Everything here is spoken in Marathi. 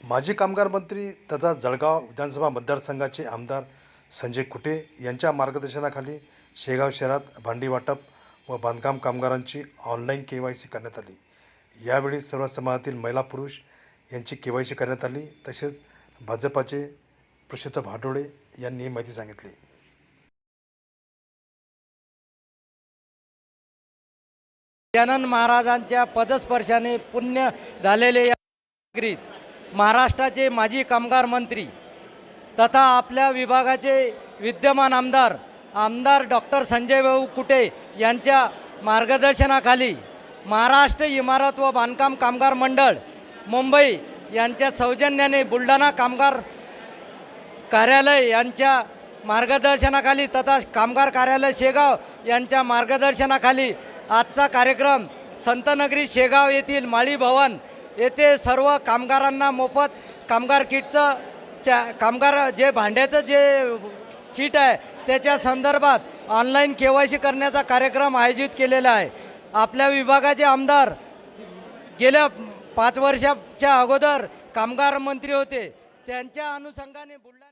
माजी कामगार मंत्री तथा जळगाव विधानसभा मतदारसंघाचे आमदार संजय कुटे यांच्या मार्गदर्शनाखाली शेगाव शहरात भांडी वाटप व बांधकाम कामगारांची ऑनलाईन के वाय सी करण्यात आली. यावेळी सर्व समाजातील महिला पुरुष यांची के वाय सी करण्यात आली. तसेच भाजपाचे प्रसिद्ध भाटोडे यांनी ही माहिती सांगितली. गजानन महाराजांच्या पदस्पर्शाने पुण्य झालेले या नागरिक महाराष्ट्राचे माजी कामगार मंत्री तथा आपल्या विभागाचे विद्यमान आमदार आमदार डॉक्टर संजय भाऊ कुटे यांच्या मार्गदर्शनाखाली महाराष्ट्र इमारत व बांधकाम कामगार मंडळ मुंबई यांच्या सौजन्याने बुलढाणा कामगार कार्यालय यांच्या मार्गदर्शनाखाली तथा कामगार कार्यालय शेगाव यांच्या मार्गदर्शनाखाली आजचा कार्यक्रम संतनगरी शेगाव येथील माळी भवन येथे सर्व कामगारांना मोफत कामगार किटचं च्या कामगार जे भांड्याचं जे किट आहे त्याच्या संदर्भात ऑनलाईन के वाय सी करण्याचा कार्यक्रम आयोजित केलेला आहे. आपल्या विभागाचे आमदार गेल्या पाच वर्षाच्या अगोदर कामगार मंत्री होते. त्यांच्या अनुषंगाने बुलढाणा